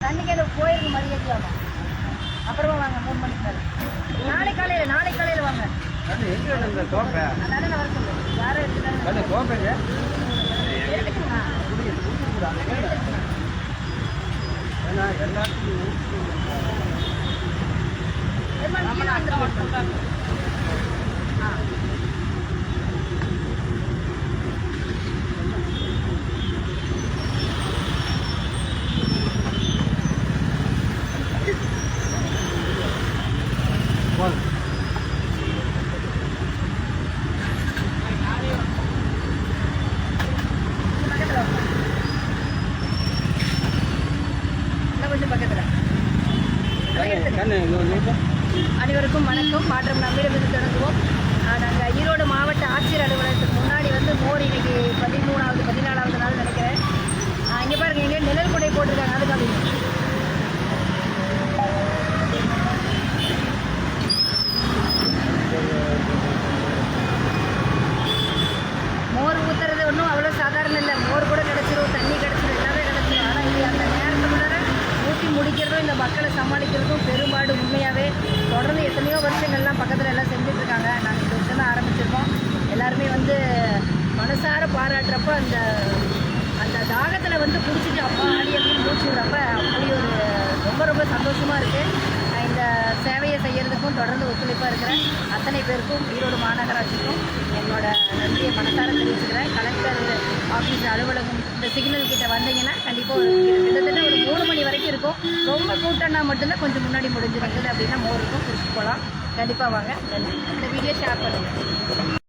தண்ணிக்கு அந்த கோயிலுக்கு மரியாதையாகும் அப்புறமா வாங்க மூணு மணிக்கு மேலே. நாளை காலையில் நாளை காலையில் வாங்க. அது நான் வர சொல்லு. யாரும் எடுத்துட்டாங்க அது எல்லாத்துக்கும் கொஞ்சம் பக்கத்தில். அனைவருக்கும் வணக்கம். மாற்றம் நம்மிடமிருந்து தொடங்குவோம். நாங்கள் ஈரோடு மாவட்ட ஆட்சியர் அலுவலகத்துக்கு முன்னாடி வந்து மோர் இன்னைக்கு பதிமூணாவது பதினாலாவது நாள் நினைக்கிறேன். இங்கே பாருங்க எங்கே நிழல் கொடை போட்டிருக்காங்க. அது மோர் ஊற்றுறது ஒன்றும் அவ்வளோ சாதாரணம் இல்லை. மோர் கூட கிடச்சிரும் தண்ணி கிடச்சிரும் எல்லாமே கிடச்சிரும். ஆனால் இது அந்த நேரத்துக்குள்ளார ஊற்றி முடிக்கிறதும் இந்த மக்களை சமாளிக்கிறதும் பெரும்பாடு உண்மையாகவே தொடர்ந்து எத்தனையோ வருஷங்கள்லாம் பக்கத்தில் எல்லாம் செஞ்சுட்டு இருக்காங்க நாங்கள் இந்த வருஷம் தான் ஆரம்பிச்சிருக்கோம். எல்லாருமே வந்து மனசார பாராட்டுறப்போ அந்த அந்த தாகத்தில் வந்து குடிச்சிட்டு அப்பா ஆடி அப்படின்னு மூச்சு விடுறப்ப அப்படி ஒரு ரொம்ப ரொம்ப சந்தோஷமாக இருக்குது இந்த சேவையை செய்கிறதுக்கும் தொடர்ந்து ஒத்துழைப்பாக இருக்கிறேன். அத்தனை பேருக்கும் ஈரோடு மாநகராட்சிக்கும் என்னோட நன்றியை மனசார தெரிவிச்சுக்கிறேன். கலெக்டர் ஆஃபீஸ் அலுவலகம் இந்த சிக்னல் கிட்ட வந்தீங்கன்னா கண்டிப்பாக கிட்டத்தட்ட வரைக்கும் இருக்கும். ரொம்ப கூட்டம்னா மட்டும்தான் கொஞ்சம் முன்னாடி முடிஞ்சிருக்குது அப்படின்னா மோர் இருக்கும். குடிச்சிட்டு போகலாம் கண்டிப்பாக வாங்க. நன்றி. இந்த வீடியோ ஷேர் பண்ணுங்கள்